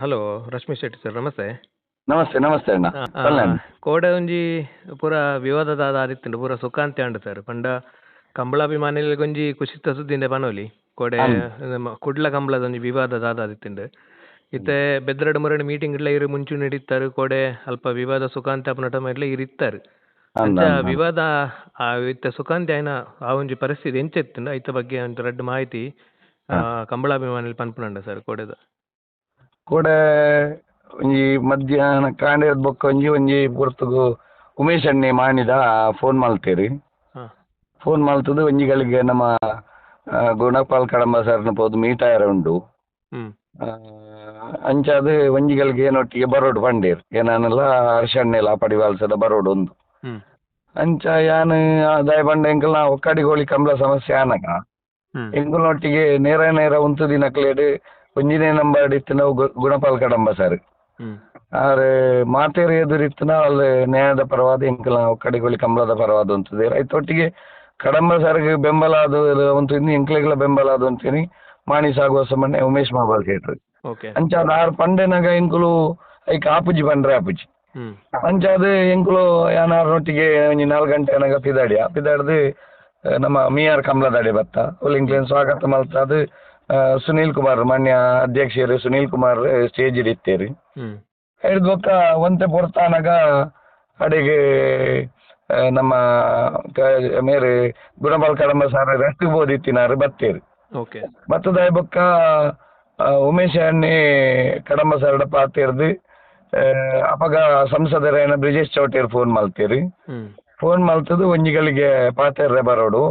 Hello Rashmi Shetty sir ನಮಸ್ತೆ. ನಮಸ್ತೆ ನಮಸ್ತೆ ಅಣ್ಣ. ಕೋಡೆ ಒಂಜಿ ಪೂರ ವಿವಾದದಾದ ಆದಿತ್ತುಂಡು ಪೂರ ಸುಖಾಂತಿ ಆಂಡ್ ಸರ್ ಪಂಡ ಕಂಬಳಾಭಿಮಾನಿಗಳಿಗೆ ಒಂಜಿ ಕುಶಿತ ಸುದ್ದಿಂಡೆ ಬನೋಲಿ ಕೋಡೆ ನಮ್ಮ ಕುಡ್ಲ ಕಂಬಳದ ಒಂಜಿ ವಿವಾದದಾದ ಆದಿತ್ತುಂಡು ಇತ್ತೆ ಬೆದ್ರಡು ಮುರಡು ಮೀಟಿಂಗ್ ಇಡ್ಲ ಇರು ಮುಂಚೆ ನಡೀತಾರೆ ಕೋಡೆ ಅಲ್ಪ ವಿವಾದ ಸುಖಾಂತ್ಯ ಅಪನಟ ಮೇಲೆ ಇರಿತ್ತಾರೆ. ಅಂಚ ವಿವಾದ ಆ ಇತ್ತೆ ಸುಖಾಂತ್ಯ ಆಯ್ನ ಆ ಒಂಜಿ ಪರಿಸ್ಥಿತಿ ಎಂಚೆತ್ತುಂಡು ಐತ ಬಗ್ಗೆ ಒಂದು ರಡ್ಡ್ ಮಾಹಿತಿ ಕಂಬಳಾಭಿಮಾನಿಲ್ ಪನ್ಪುನಂಡ ಸರ್ ಕೋಡೆದ. ಕೂಡ ಒಂಜಿ ಮಧ್ಯಾಹ್ನ ಕಾಂಡೆದ ಬೊಕ್ಕ ಒಂಜಿ ಒಂಜಿ ಪೊರ್ತುಗು ಉಮೇಶ್ ಅಣ್ಣೆ ಮಾಡಿದ ಫೋನ್ ಮಲ್ತೇರಿ. ಫೋನ್ ಮಲ್ತದು ಒಂಜಿಗಳಿಗೆ ನಮ್ಮ ಗುಣಪಾಲ್ ಕಡಂಬ ಸರ್ನ ಪೋದು ಮೀಟ್ ಆಯ್ರ ಉಂಡು ಅಂಚಾದ ಒಂಜಿ ಅಂಚಾದ್ ಒಂಜಿಗಳಿಗೆ ಏನೊಟ್ಟಿಗೆ ಬರೋಡು ಪಂಡೇರ್. ಏನಾನೆಲ್ಲ ಹರ್ಷಣ್ಣೆಲ್ಲ ಪಡಿವಾಲ್ಸದ ಬರೋಡು ಒಂದು ಅಂಚ ಯಾನ್ ದಯ ಬಂಡ ಎಂಕಲ್ ನಾ ಒಕ್ಕಡಿಗೋಳಿ ಕಂಬಳ ಸಮಸ್ಯೆ ಆನಗ ಹ್ಮ್. ಎಂಕುಲೊಟ್ಟಿಗೆ ನೇರ ನೇರ ಉಂತು ದಿನಕ್ಲೇಡ್ ಒಂಜಿನೇ ನಂಬರ್ ಗು- ಗುಣಪಾಲ್ ಕಡಂಬ ಸರ್ ಆರ್ ಆದ್ರೆ ಎದುರು ಇತ್ತಿನ ಅಲ್ಲಿ ನ್ಯಾಯದ ಪರವಾದ ಇಂಕಲ ಕಡೆಗೊಳ್ಳಿ ಕಂಬಳದ ಪರವಾದ ಉಂತದೆ ರೈತೊಟ್ಟಿಗೆ ಕಡಂಬ ಸರ್ಗೆ ಬೆಂಬಲ ಅದು ಒಂದು ಇನ್ನು ಎಂಕ್ಲೆಗಳ ಬೆಂಬಲ ಅದು ಅಂತೀನಿ ಮಾಣಿ ಸಾಗುವ ಸಮನ್ನೆ ಉಮೇಶ್ ಮಾಬಾಲ್ ಕೇಟ್ರಿ ಅಂಚ ಅದು ಆರು ಪಂಡೆನಾಗ ಎಂಕುಲು ಐಕ್ ಆಪುಜಿ ಪಂಡ್ರೆ ಆಪುಜಿ. ಅಂಚ ಅದ ಎಂಕುಲು ಯಾನಾರೊಟ್ಟಿಗೆ ನಾಲ್ಕು ಗಂಟೆ ಪಿದಾಡಿಯ ಪಿದಾಡ್ದು ಆ, ನಮ್ಮ ಮಿಯಾರ್ ಕಮಲದಾಡಿ ಬತ್ತ. ಒಲಿಂಕ್ಲೇನ್ ಸ್ವಾಗತ ಮಾಡ್ತಾ ಆ, ಸುನೀಲ್ ಕುಮಾರ್ ಮಾನ್ಯ ಅಧ್ಯಕ್ಷರು ಸುನೀಲ್ ಕುಮಾರ್ ಸ್ಟೇಜ್ ಇಡಿತೇರಿ ಹಿಡ್ದು ಬೊಕ್ಕ ಒಂತೆ ಪೊರ್ತಾನಗ ಅಡಿಗೆ ನಮ್ಮ ಕ- ಮೇರೆ ಗುಣಪಾಲ್ ಕಡಂಬ ಸಾರ್ ರೆಸ್ಟ್ ಬೋದಿತ್ತಿನಾರು ಬತ್ತೇರಿ. ಓಕೆ. ಬತ್ತದ ಬೊಕ್ಕ ಆ, ಉಮೇಶ್ ಅಣ್ಣೆ ಕಡಂಬ ಸರ್ಡ ಪಾತೇರ್ದು ಅಪಗ ಸಂಸದರೇನ ಬ್ರಿಜೇಶ್ ಚೌಟೇರ್ ಫೋನ್ ಮಾಡ್ತೀರಿ ಹ್ಮ್. ಫೋನ್ ಮಲ್ತದು ಒಂಜಿಗಳಿಗೆ ಪಾತೆರ್ರೆ ಬರೋಡು.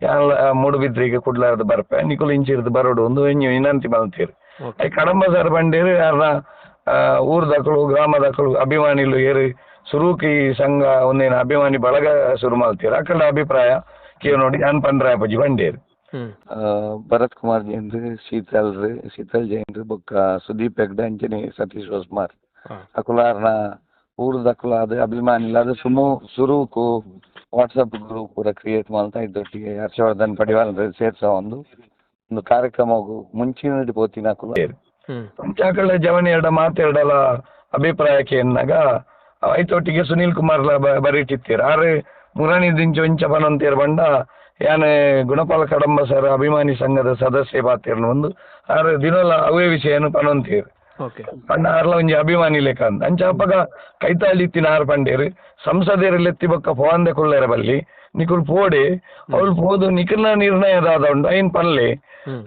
ಯಾನ್ಲ ಮೂಡುಬಿದ್ರಿಗೆ ಕುಡ್ಲಾರ್ದು ಬರ್ಪೆ ನಿಕುಲು ಇಂಚಿರ್ದು ಬರೋಡು ಒಂದು ಒಂಜಿ ವಿನಂತಿ ಮಲ್ತೀರಿ ಐ ಕಡಂಬ ಸರ್ ಬಂಡೇರು ಯಾರನ್ನ ಗ್ರಾಮ ದಕ್ಕಳು ಅಭಿಮಾನಿಲು ಏರು ಸುರೂಕಿ ಸಂಘ ಒಂದೇನ ಅಭಿಮಾನಿ ಬಳಗ ಶುರು ಮಾಡ್ತೀರ. ಅಕಲ್ಡ ಅಭಿಪ್ರಾಯ ಕೇವ್ ನೋಡಿ ಅನ್ ಪಂಡ್ರಾಯ ಅಪ್ಪಜಿ ಬಂಡೇರು ಭರತ್ ಕುಮಾರ್ ಜೈನ್ರು ಶೀತಲ್ ರೀ ಶೀತಲ್ ಜೈನ್ರು ಬೊಕ್ಕ ಸುದೀಪ್ ಹೆಗ್ಡೆ ಅಂಚನೆ ಸತೀಶ್ ಹೊಸ್ಮಾರ್ ಅಕುಲಾರ್ನ ಊರ್ದ ಅಕುಲಾದ ಅಭಿಮಾನಿಲಾದ ಸುಮು ಸುರೂಕು ವಾಟ್ಸಪ್ ಗ್ರೂಪ್ ಕೂಡ ಕ್ರಿಯೇಟ್ ಮಾಡ್ತಾ ಇದ್ದೊಟ್ಟಿಗೆ ಹರ್ಷವರ್ಧನ್ ಪಡಿವಾಲ್ ಸೇರ್ಸ ಒಂದು ಒಂದು ಕಾರ್ಯಕ್ರಮವು ಮುಂಚಿನ ಪೋತಿನ ಎರಡ ಮಾತೆರಡಲ ಅಭಿಪ್ರಾಯಕ್ಕೆ ಎನ್ನಾಗ ಐತೊಟ್ಟಿಗೆ ಸುನೀಲ್ ಕುಮಾರ್ ಬರೀಟಿತ್ತೀರ ಆರೆ ಮುರಾಣಿ ದಿಂಚು ಇಂಚ ಪನಂತೀರ್ ಬಂಡ ಯಾನೆ ಗುಣಪಾಲ ಕಡಂಬ ಸರ್ ಅಭಿಮಾನಿ ಸಂಘದ ಸದಸ್ಯ ಪಾತಿರ್ನ ಒಂದು ಆರೆ ದಿನಲ ಅವೇ ವಿಷಯನು ಪನಂತೀರ್ ಪಂಡ ಆರ್ಲ ಒಂಜಿ ಅಭಿಮಾನಿ ಲೆಕ್ಕ ಅಂತ ಅಂಚ ಅಪ್ಪಗ ಕೈತಾಳಿತ್ತಿನ ಇತ್ತಿನ ಪಂಡೇರು ಸಂಸದೇರು ಲೆತ್ತಿ ಬಕ್ಕ ಪೋವಂದೆ ಕುಳ್ಳೇರ ಬಲ್ಲಿ ನಿಕುಲ್ ಪೋಡೆ ಅವಳು ಪೋದು ನಿಖಿಲ್ನ ನಿರ್ಣಯದಾದ ಉಂಟು ಐನ್ ಪನ್ಲೆ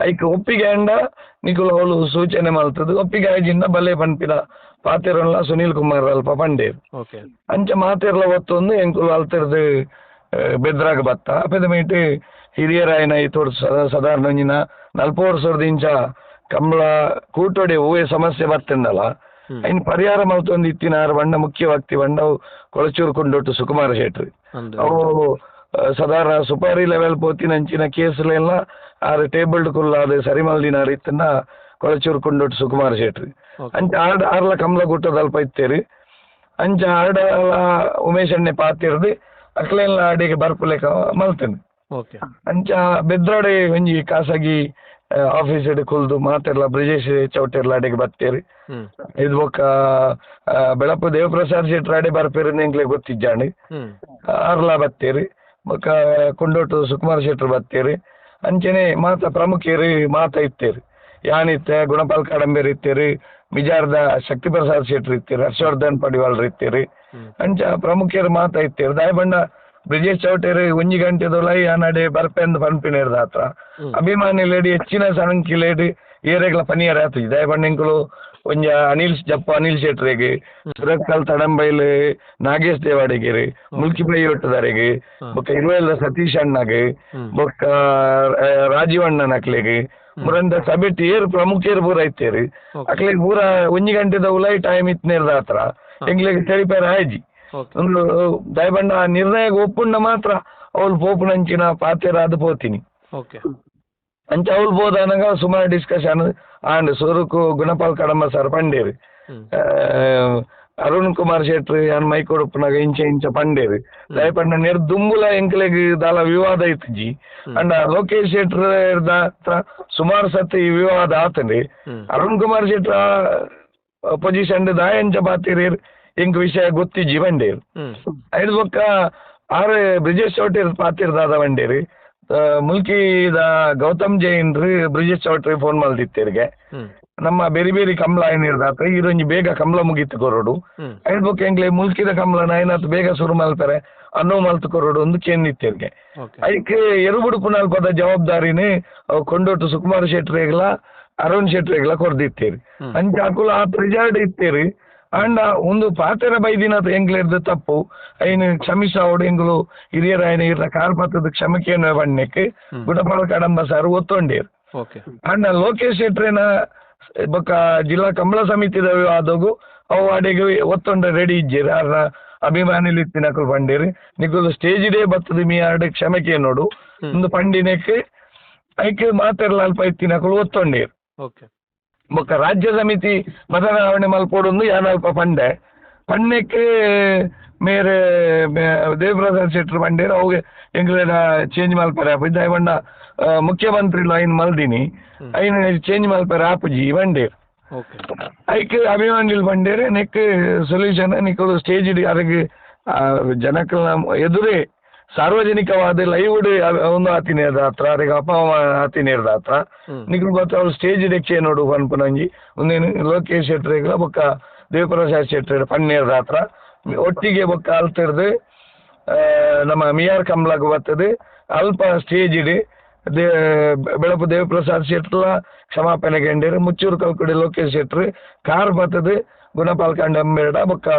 ಐಕ್ ಒಪ್ಪಿಗೆ ಅಂಡ ನಿಕುಲ್ ಅವಳು ಸೂಚನೆ ಮಲ್ತದು ಒಪ್ಪಿಗೆ ಆಯ್ಜಿಂದ ಬಲ್ಲೆ ಪನ್ಪಿನ ಪಾತೆರಲ್ಲ ಸುನೀಲ್ ಕುಮಾರ್ ಅಲ್ಪ ಪಂಡೇರು. ಅಂಚ ಮಾತೆರ್ಲ ಒತ್ತೊಂದು ಎಂಕುಲು ಅಲ್ತಿರ್ದು ಬೆದ್ರಾಗ ಬತ್ತ. ಅಪ್ಪದ ಮೇಟ್ ಹಿರಿಯರಾಯನ ತೋಡ್ ಸಾಧಾರಣ ನಲ್ಪ ನಲ್ಪು ವರ್ಷದ ಇಂಚ ಕಂಬಳ ಕೂಟೊಡೆ ಹೂವೆ ಸಮಸ್ಯೆ ಬರ್ತಂದಲ್ಲ ಐನ್ ಪರಿಹಾರ ಮಲ್ತೊಂದು ಇತ್ತಿನ ಆರು ಬಣ್ಣ ಮುಖ್ಯ ವ್ಯಕ್ತಿ ಬಂಡ ಅವು ಕೊಳಚೂರು ಕೊಂಡೊಟ್ಟು ಸುಕುಮಾರ ಶೆಟ್ರಿ. ಅವು ಸಾಧಾರಣ ಸುಪಾರಿ ಲೆವೆಲ್ ಪೋತಿನಂಚಿನ ಕೇಸ್ಲೆಲ್ಲ ಆರು ಟೇಬಲ್ ಕುಲ್ಲಾದ ಸರಿ ಮಲ್ದಿನಾರು ಇತ್ತನ್ನ ಕೊಳಚೂರು ಕೊಂಡೊಟ್ಟು ಸುಕುಮಾರ ಶೆಟ್ರಿ. ಅಂಚ ಆರ್ಡ ಆರ್ಲ ಕಮಲ ಗುಟ್ಟದಲ್ಪ ಇತ್ತೇರಿ. ಅಂಚ ಆರ್ಡ ಉಮೇಶ್ ಅಣ್ಣೆ ಪಾತಿರ್ದು ಅಕ್ಲೆಲ್ಲ ಅಡಿಗೆ ಬರ್ಪುಲೆಕ ಮಲ್ತೇನೆ. ಅಂಚ ಬೆದ್ರಾಡೆ ಒಂಜಿ ಖಾಸಗಿ ಆಫೀಸ್ ಎಡೆ ಕುಲ್ದು ಮಾತೆಲ್ಲ ಬ್ರಿಜೇಶ್ ಚೌಟೆರ್ಲ ಅಡಿಗೆ ಬತ್ತೇರಿ ಇದು ಬೊಕ್ಕ ಬೆಳಪ್ಪ ಬೆಳಪು ದೇವಪ್ರಸಾದ್ ಶೆಟ್ರ್ ಅಡೆ ಬರ್ಪೇರಿ ನಿಂಗ್ಲೆ ಗೊತ್ತಿದ್ದಾಣಿ ಅರ್ಲ ಬತ್ತೇರಿ ಬೊಕ್ಕ ಕುಂಡೋಟು ಸುಕುಮಾರ್ ಶೆಟ್ರು ಬತ್ತೇರಿ ಅಂಚನೆ ಮಾತ ಪ್ರಮುಖರು ಮಾತ ಇತ್ತೇರಿ. ಯಾನಿತ್ತೆ ಗುಣಪಾಲ್ ಕಡಂಬೇರ್ ಇತ್ತೇರಿ ಮಿಜಾರ್ದ ಶಕ್ತಿ ಪ್ರಸಾದ್ ಶೆಟ್ರ್ ಇತ್ತೀರಿ ಹರ್ಷವರ್ಧನ್ ಪಡಿವಾಲ್ರ್ ಇತ್ತೀರಿ. ಅಂಚ ಪ್ರಮುಖರು ಮಾತ ಇತ್ತೇರಿ. ದಾಯ ಬಂಡ ಬ್ರಿಜೇಶ್ ಚೌಟೇರಿ ಒಂಜಿ ಗಂಟೆದ ಆನಡೆ ಬರ್ಪೆಂದ್ ಪನ್ಪಿನೇರ್ದ ಹತ್ರ. ಅಭಿಮಾನಿ ಲೇಡಿ ಹೆಚ್ಚಿನ ಸಂಖ್ಯೆಲೇಡಿ ಏರೆಗ್ಲ ಪನಿಯರ ಆತು ಇದೆ ಬಂಡೆಂಕುಲು ಒಂಜ ಅನಿಲ್ ಜಪ್ಪ ಅನಿಲ್ ಶೆಟ್ರಿಗೆ ಸುರತ್ಕಲ್ ತಡಂಬೈಲ್ ನಾಗೇಶ್ ದೇವಾಡಿಗೆರಿ ಮುಲ್ಕಿ ಬೈ ಒಟ್ಟದರೆಗೆ. ಬೊಕ್ಕ ಇರುವೆಲ್ಲ ಸತೀಶ್ ಅಣ್ಣಗೆ ಬೊಕ್ಕ ರಾಜೀವ್ ಅಣ್ಣ ನಕ್ಲಿಗೆ ಮುರಂದ ಸಭೆಟ್ ಏರ್ ಪ್ರಮುಖರು ಪೂರ ಇತ್ತೇರಿ ಅಕ್ಲೆಗ್ ಪೂರ ಒಂಜಿ ಗಂಟೆದ ಉಲೈ ಟೈಮ್ ಇತ್ನೇರ್ದ ಹತ್ರ. ಎಂಗ್ಲೆಗ್ ತೆರಿಪೇರ ಆಯ್ಜಿ. ಒಂದು ದಯಬಂಡ ಆ ನಿರ್ಣಯಕ್ಕೆ ಒಪ್ಪುಂಡ ಮಾತ್ರ ಅವಳು ಪೋಪುನಂಚಿನ ಪಾತೆರ ಅದು ಪೋತೀನಿ ಓಕೆ ಅಂಚ ಅವಳು పోదానగా సుమారు డిస్కషన్ అండ్ సూరుకు గుణపాల్ కడమ్మ సార్ పండేరు ಹ್ಮ್ ಆ, ಅರುಣ್ ಕುಮಾರ್ ಶೆಟ್ರಿ ಯಾನ್ ಮೈ ಕೊಡುಪ್ಪನಾಗ ಇಂಚ ಇಂಚ ಪಂಡೇರು ದಯಪಂಡ ನೆರ್ ದುಂಬುಲ ಎಂಕ್ಲೆಗ್ ದಾಲ ವಿವಾದ ಇತ್ಜಿ ಅಂಡ ಲೋಕೇಶ್ ಶೆಟ್ರ್ ಹತ್ರ ಸುಮಾರು ಸತಿ ವಿವಾದ ಆತಂಡಿ ಹ್ಮ್ ಅರುಣ್ ಕುಮಾರ್ ಶೆಟ್ರ ಪೊಸಿಷನ್ ದಾಯಂಚ ಪಾತಿರೇರ್ ಇಂಕ್ ವಿಷಯ ಗೊತ್ತಿಜ್ಜಿ ಬಂಡೇರು ಐಡ್ ಐದು ಬೊಕ್ಕ ಆರ್ ಬ್ರಿಜೇಶ್ ಚೌಟರಿ ಪಾತಿರ್ದಾದ ಬಂಡೇರಿ ಮುಲ್ಕಿದ ಗೌತಮ್ ಜೈನ್ ಬ್ರಿಜೇಶ್ ಚೌಟ್ರಿ ಫೋನ್ ಮಲ್ದಿತ್ತೇರಿಗೆ ನಮ್ಮ ಬೇರೆ ಬೇರೆ ಕಂಬಳ ಏನಿರ್ದಾತ ಈರೊಂಜಿ ಬೇಗ ಕಂಬಳ ಮುಗಿತು ಕೊರಡು. ಐಡ್ ಐದು ಬೊಕ್ಕ ಎಂಗ್ಲೆ ಮುಲ್ಕಿದ ಕಮಲ ಐನಾತ್ ಬೇಗ ಶುರು ಮಲ್ತಾರೆ ಅನ್ನೋ ಮಲ್ತು ಕೊರಡು ಒಂದು ಚೇನ್ ಓಕೆ. ಅದಕ್ಕೆ ಎರುಬುಡು ಪುನಲ್ಪದ ಜವಾಬ್ದಾರಿನೇ ಕೊಂಡೋಟು ಸುಕುಮಾರ್ ಶೆಟ್ರಿಗಳ ಅರುಣ್ ಶೆಟ್ರಿಗಳ ಕೊರ್ದಿತ್ತೇರಿ. ಅಂಚೆ ಅಂಚ ಅಕುಲು ಆ ಪ್ರಿಜಾರ್ಡ್ ಇತ್ತೇರಿ. ಅಂಡ ಒಂದು ಪಾತೆರ ಬೈದಿನ ಎಂಗ್ಲೇರ್ದ ತಪ್ಪು. ಐನ ಕ್ಷಮಿಸಾವಡು ಎಂಗ್ಲು ಹಿರಿಯರ ಐನ ಇರ್ನ ಕಾರ್ಪತ್ತದ ಕ್ಷಮಕೆಯನ್ನು ಬಣ್ಣಕ್ಕೆ ಗುಡಪಾಳ ಕಡಂಬ ಸಾರು ಒತ್ತೊಂಡೇರು. ಅಂಡ ಲೋಕೇಶ್ ಶೆಟ್ರೇನ ಬೊಕ್ಕ ಜಿಲ್ಲಾ ಕಂಬಳ ಸಮಿತಿದ ಆದೋಗು ಅವು ಅಡೆಗೆ ಒತ್ತೊಂಡ ರೆಡಿ ಇಜ್ಜೇರಿ. ಆರ್ನ ಅಭಿಮಾನಿಲಿ ತಿನ್ನಕಲ್ ಬಂಡೇರಿ. ನಿಗುಲು ಸ್ಟೇಜ್ ಡೇ ಬತ್ತದ ಮೀ ಆಡ ಕ್ಷಮಕೆ ನೋಡು. ಒಂದು ಪಂಡಿನಕ್ಕೆ ಐಕೆ ಮಾತೆರ್ಲ ಅಲ್ಪ ಇತ್ತಿನಕಲು ಒತ್ತೊಂಡೇರು. ಓಕೆ. ಬೊಕ್ಕ ರಾಜ್ಯ ಸಮಿತಿ ಬದಲಾವಣೆ ಮಲ್ಪೊಡೊಂದು ಯಾನಲ್ಪ ಪಂಡೆ. ಪಂಡೆಕ್ಕೆ ಮೇರೆ ದೇವಪ್ರಸಾದ್ ಶೆಟ್ರು ಪಂಡೇರು ಅವು ಎಂಗ್ಲೇಡ ಚೇಂಜ್ ಮಲ್ಪರೆ. ಇದ್ದ ಬಣ್ಣ ಮುಖ್ಯಮಂತ್ರಿ ಐನ್ ಮಲ್ದಿನಿ. ಐನ್ ಚೇಂಜ್ ಮಲ್ಪರೆ ಆಪುಜಿ ಓಕೆ. ಐಕ್ ಅಭಿಮಾನಿಲ್ ಬಂಡೇರೆ ನೆಕ್ ಸೊಲ್ಯೂಷನ್ ನಿಕ್ಕಲು ಸ್ಟೇಜ್ ಅದಕ್ಕೆ ಜನಕ್ಕೆ ಎದುರೇ ಸಾರ್ವಜನಿಕವಾದ ಲೈವ್ ಒಂದು ಆತಿನೇರ್ದ ಹತ್ರ ಅದಕ್ಕೆ ಅಪಮಾನ ಆತಿನೇರ್ದ ಹತ್ರ ನಿಖಿಲ್ ಗೊತ್ತ ಅವ್ರು ಸ್ಟೇಜ್ ಡೆಕ್ಕೆ ನೋಡು ಪನ್ಪನಂಜಿ ಒಂದೇನು ಲೋಕೇಶ್ ಶೆಟ್ರಿಗಳ ಬೊಕ್ಕ ದೇವಪ್ರಸಾದ್ ಶೆಟ್ರಿ ಪನ್ನೇರದ ಹತ್ರ ಒಟ್ಟಿಗೆ ಬೊಕ್ಕ ಅಲ್ತಿರ್ದು ಆ, ನಮ್ಮ ಮಿಯಾರ್ ಕಮ್ಲಾಗ ಬರ್ತದೆ. ಅಲ್ಪ ಸ್ಟೇಜ್ ಇಡಿ ದೇ ಬೆಳಪು ದೇವಪ್ರಸಾದ್ ಶೆಟ್ಲ ಕ್ಷಮಾಪಣೆ ಗಂಡೇರು ಮುಚ್ಚೂರು ಕಲ್ಕುಡಿ ಲೋಕೇಶ್ ಶೆಟ್ರು ಕಾರ್ ಬರ್ತದೆ ಗುಣಪಾಲ್ ಕಂಡಂಬೇಡ ಬೊಕ್ಕ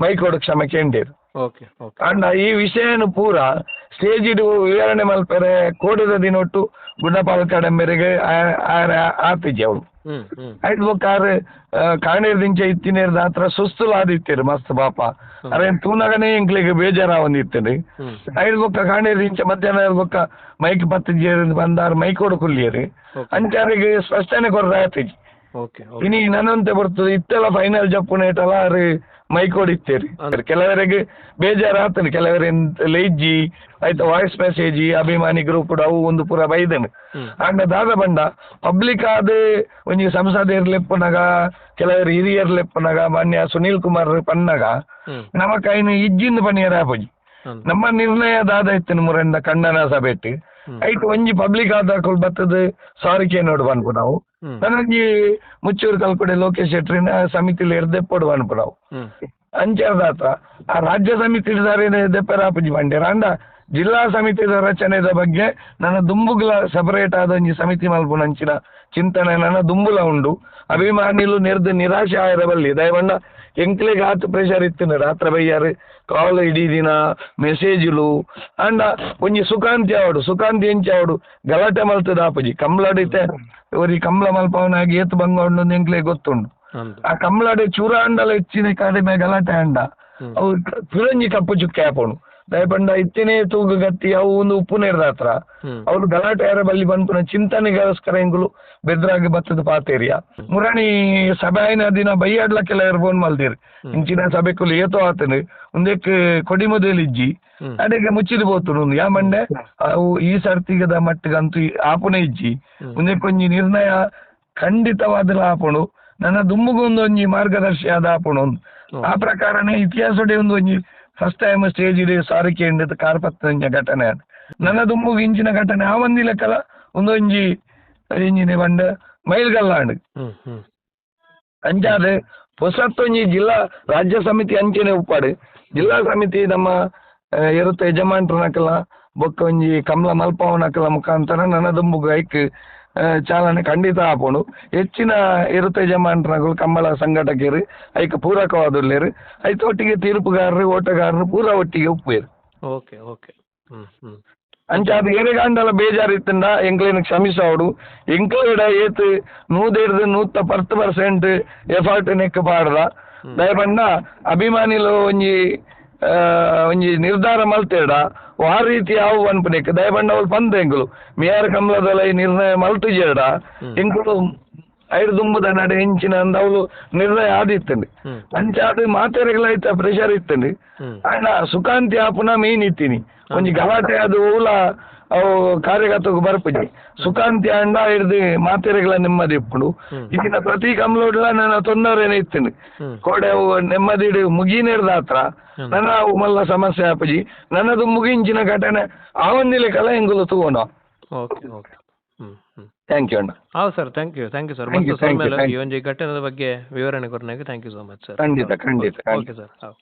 ಮೈಕೋಡು ಕ್ಷಮೆ ಕೇಂಡೇರು ಓಕೆ ಓಕೆ ಅಂಡ ಈ ವಿಷಯ ಪೂರ ಸ್ಟೇಜ್ ಇಡು ವಿವರಣೆ ಮಲ್ಪರೆ ಕೋಡಿದ ದಿನೊಟ್ಟು ಗುಡ್ಡಪಾಲ ಕಡಂಬೆರೆಗೆ ಆತಿಜೆ ಅವಳು. ಆಯ್ತು ಬೊಕ್ಕಾರ್ ಕಾಣೇರ್ ದಿಂಚ ಇತ್ತಿನೇರ್ದ ಹತ್ರ ಸುಸ್ತುಲಾದಿತ್ತೇರು ಮಸ್ತ್ ಪಾಪ. ಅರೆ ತೂನಗನೇ ಇಂಕ್ಲಿಗೆ ಬೇಜಾರ ಆಯ್ತು ಬೊಕ್ಕ ಕಾಣೇರ್ ದಿಂಚ ಮಧ್ಯಾಹ್ನ ಬೊಕ್ಕ ಮೈಕ್ ಪತ್ತು ಜೇರಿ ಬಂದಾರ್ ಮೈಕ್ ಕೊಡು ಕುಲ್ಲಿಯರಿ ಅಂಚಾರಿಗೆ ಸ್ಪಷ್ಟನೆ ಕೊಡ್ರ ಆತಿಜಿ ಇನಿ ನನ್ನಂತೆ ಬರ್ತದೆ ಇತ್ತೆಲ್ಲ ಫೈನಲ್ ಜಪ್ಪು ನೇಟಲ್ಲ ಮೈಕ್ ಕೊಡಿತ್ತೇರಿ? ಕೆಲವರಿಗೆ ಬೇಜಾರು ಆಗ್ತದೆ. ಕೆಲವರಿಂದ ಲೇಜ್ಜಿ ಆಯ್ತಾ ವಾಯ್ಸ್ ಮೆಸೇಜ್ ಅಭಿಮಾನಿ ಗ್ರೂಪ್ ಅವು ಒಂದು ಪುರ ಬೈದನು. ಆಂಡ ದಾದ ಬಂಡ ಪಬ್ಲಿಕ್ ಆದ ಒಂಜಿ ಸಂಸದೆರ್ ಲೆಪ್ಪನಗ ಕೆಲವರು ಹಿರಿಯರ್ ಲೆಪ್ಪನಗ ಮಾನ್ಯ ಸುನೀಲ್ ಕುಮಾರ್ ಪನ್ನಗ ನಮ್ಮ ಕೈನ ಐನು ಇಜ್ಜಿಂದ ಪಣಿಯರ ಆಪಜಿ ನಮ್ಮ ನಿರ್ಣಯ ದಾದ ಇತ್ತಿನ ಮುರಂಡ ಕಣ್ಣನಾಸ ಸಭೆಟ್. ಐಟ್ ಒಂಜಿ ಪಬ್ಲಿಕ್ ಆದ ಬತ್ತದ ಸಾರಿಕೆ ನೋಡು ಬನ್ಪು ನಾವು. ನನಗೆ ಮುಚ್ಚೂರು ಕಲ್ಪಡೆ ಲೋಕೇಶ್ ಶೆಟ್ರಿನ ಸಮಿತಿಲಿ ಎರ್ದೆಪ್ಪಡು ಹ್ಮ್. ಅಂಚರ್ದಾತ ಆ ರಾಜ್ಯ ಸಮಿತಿ ದೆಪ್ಪರಾಪುಜಿ ಬಂಡೇರ ರಾಂಡ ಜಿಲ್ಲಾ ಸಮಿತಿದ ರಚನೆದ ಬಗ್ಗೆ ನನ್ನ ದುಂಬುಗಳ ಸಪರೇಟ್ ಆದ ಒಂಜಿ ಸಮಿತಿ ಮಲ್ಪು ನಂಚಿನ ಚಿಂತನೆ ನನ್ನ ದುಂಬುಲ ಉಂಡು. ಅಭಿಮಾನಿಲು ನಿರ್ದ ನಿರಾಶೆ ಆಯರ ಬಲ್ಲಿ ದಯವಂಡ ಎಂಕ್ಲೆಗ್ ಆತು ಪ್ರೆಷರ್ ಇತ್ತಿನ. ರಾತ್ರಿ ಬೈಯಾರು ಕಾಲ್ ಇಡೀ ದಿನ ಮೆಸೇಜ್ಲು ಅಂಡ ಒಂಜಿ ಸುಕಾಂತಿ ಆವಡು ಸುಕಾಂತಿ ಎಂಚ ಆವಡು ಗಲಾಟೆ ಮಲ್ತದ ಆಪುಜಿ. ಕಂಬ್ಲಾಡಿತೆ ಒರಿ ಕಂಬ್ಳ ಮಲ್ಪವನಾಗಿ ಏತು ಬಂಗೊಂಡು ಎಂಕ್ಲೆ ಗೊತ್ತುಂಡು ಆ ಕಂಬ್ಲಾಡೆ ಚೂರ ಅಂಡಲ ಹೆಚ್ಚಿನ ಕಡಿಮೆ ಗಲಾಟೆ ಅಂಡ. ಅವು ಪಿರಂಜಿ ಕಪ್ಪು ಚುಕ್ಕೆ ಆಪುಣು ದಯಪಂಡ ಇತ್ತಿನೇ ತೂಗು ಗತ್ತಿ ಅವು ಒಂದು ಉಪ್ಪು ನೀರದ ಹತ್ರ. ಅವ್ರು ಗಲಾಟೆ ಯಾರ ಬಲ್ಲಿ ಬಂದ್ಪುನ ಚಿಂತನೆಗೋಸ್ಕರ ಎಂಗುಲು ಬೆದ್ರಾಗಿ ಬತ್ತದ ಪಾತೇರಿಯ. ಮುರಾಣಿ ಸಭೆಯ ದಿನ ಬೈಯಾಡ್ಲ ಕೆಲವರು ಫೋನ್ ಮಲ್ದಿರಿ ಇಂಚಿನ ಇಂಚಿನ ಸಭೆಕುಲು ಏತೋ ಆತನು. ಒಂದಕ್ಕೆ ಕೊಡಿಮುದೇಲಿಜ್ಜಿ ಇಜ್ಜಿ. ಅಡೆಗೆ ಮುಚ್ಚಿದ ಬೋತುನು ಯಾ ಮಂಡೆ? ಅವು ಈ ಸರ್ತಿಗದ ಮಟ್ಟಿಗಂತೂ ಆಪುನ ಇಜ್ಜಿ. ಒಂದೇ ಕೊಂಜಿ ನಿರ್ಣಯ ಖಂಡಿತವಾದ ಆಪುಣು. ನನ್ನ ದುಮ್ಮುಗೊಂದು ಒಂಜಿ ಮಾರ್ಗದರ್ಶಿ ಆದ ಆಪುಣು. ಆ ಪ್ರಕಾರನೇ ಇತಿಹಾಸಡೆ ಒಂದು ಒಂಜಿ ಫಸ್ಟ್ ಟೈಮ್ ಸ್ಟೇಜ್ ಇಡೀ ಸಾರಿಕೆ ಹಿಂಡಿದ ಕಾರ್ಪತ್ತಂಜ ಘಟನೆ ಅದು. ನನ್ನ ದುಮ್ಮುಗು ಇಂಚಿನ ಘಟನೆ. ಆ ಒಂದಿ ಲೆಕ್ಕಲ ಒಂದೊಂಜಿ ಇಂಜಿನ ಬಂಡ ಮೈಲ್ಗಲ್ಲಾಂಡ್ ಅಂಚಾದ ಹೊಸತ್ತೊಂಜಿ ಜಿಲ್ಲಾ ರಾಜ್ಯ ಸಮಿತಿ ಅಂಚೆನೆ ಉಪ್ಪಾಡು. ಜಿಲ್ಲಾ ಸಮಿತಿ ನಮ್ಮ ಇರುತ್ತೆ ಇರುತ್ತ ಯಜಮಾನ್ರನಕಲ ಬೊಕ್ಕ ಒಂಜಿ ಕಮಲ ಮಲ್ಪವನಕಲ ಮುಖಾಂತರ ನನ್ನ ದುಂಬುಗು ಐಕ್ ಚಾಲನೆ ಖಂಡಿತ ಆಪುಂಡು ಹೆಚ್ಚಿನ ಇರುತ್ತ ಯಜಮಾನ್ರಗಳು ಕಂಬಳ ಸಂಘಟಕರು ಐಕ ಪೂರಕವಾದುಲ್ಲೇರು ಐತ ಒಟ್ಟಿಗೆ ತೀರ್ಪುಗಾರರು ಓಟಗಾರರು ಪೂರ ಒಟ್ಟಿಗೆ ಉಪ್ಪೇರು ಓಕೆ ಓಕೆ. ಹ್ಮ್ ಹ್ಮ್. ಅಂಚ ಅದು ಎರೆಗಾಂಡಲ ಬೇಜಾರಿತ್ತಂಡ ಎಂಕ್ಲೇನು ಕ್ಷಮಿಸೋಡು. ಎಂಕ್ಲೇಡ ಏತ್ ನೂದೇರ್ದು ನೂತ ಪತ್ತು ಪರ್ಸೆಂಟ್ ಎಫರ್ಟ್ ನೆಕ್ ಪಾಡ್ದ ದಯಪಂಡ ಅಭಿಮಾನಿಲು ಒಂಜಿ ಒಂಜಿ ನಿರ್ಧಾರ ಮಲ್ತೇಡ. ಆ ರೀತಿ ಅವು ಅನ್ಪನೆಕ್ ದಯಬಂಡ ಅವ್ರು ಪಂದ ಎಂಕುಲು ಮೇಯರ್ ಕಮಲದಲ್ಲ ಈ ನಿರ್ಣಯ ಮಲ್ತುಜೇಡ. ಎಂಕುಲು ಐದು ದುಂಬುದ ನಡೆ ಹೆಂಚಿನ ಅಂದ ಅವಳು ನಿರ್ಣಯ ಆದಿತ್ತಂಡು ಹ್ಮ್. ಅಂಚ ಅದು ಐತ ಪ್ರೆಷರ್ ಇತ್ತಂಡಿ ಅಣ್ಣ ಸುಖಾಂತಿ ಆಪುನ ಮೇನ್ ಇತ್ತೀನಿ ಒಂಜಿ ಗಲಾಟೆ ಅದು ಊಲ ಅವು ಕಾರ್ಯಗತಕ್ಕೆ ಬರ್ಪುಜಿ ಸುಖಾಂತಿ ಅಂಡ ಹಿಡ್ದು ಮಾತೆರೆಗಳ ನೆಮ್ಮದಿ ಇಪ್ಪುಂಡು. ಈಗಿನ ಪ್ರತಿ ಕಂಬ್ಲೋಡ್ಲ ನನ್ನ ತೊಂದರೆನೇ ಇತ್ತೀನಿ. ಕೋಡೆ ಅವು ನೆಮ್ಮದಿ ಮುಗಿನೇರ್ದ ಹತ್ರ. ನನ್ನ ಅವು ಮಲ್ಲ ಸಮಸ್ಯೆ ಆಪಜಿ. ನನ್ನದು ಮುಗಿಂಚಿನ ಘಟನೆ. ಆವಂದಿಲೆ ಕಲ ಹೆಂಗುಲು ತಗೋಣ. Okay okay. ಥ್ಯಾಂಕ್ ಯು ಅಣ್ಣ. ಹೌದು sir thank you thank you sir. ಮತ್ತು ಸೋಮೇಲ ಈ ಒಂದು ಘಟನೆದ ಬಗ್ಗೆ ವಿವರಣೆ ಕೊರನಾಗ thank you so much sir. ಖಂಡಿತ ಖಂಡಿತ ಖಂಡಿತ ಓಕೆ ಸರ್ ಹೌದು.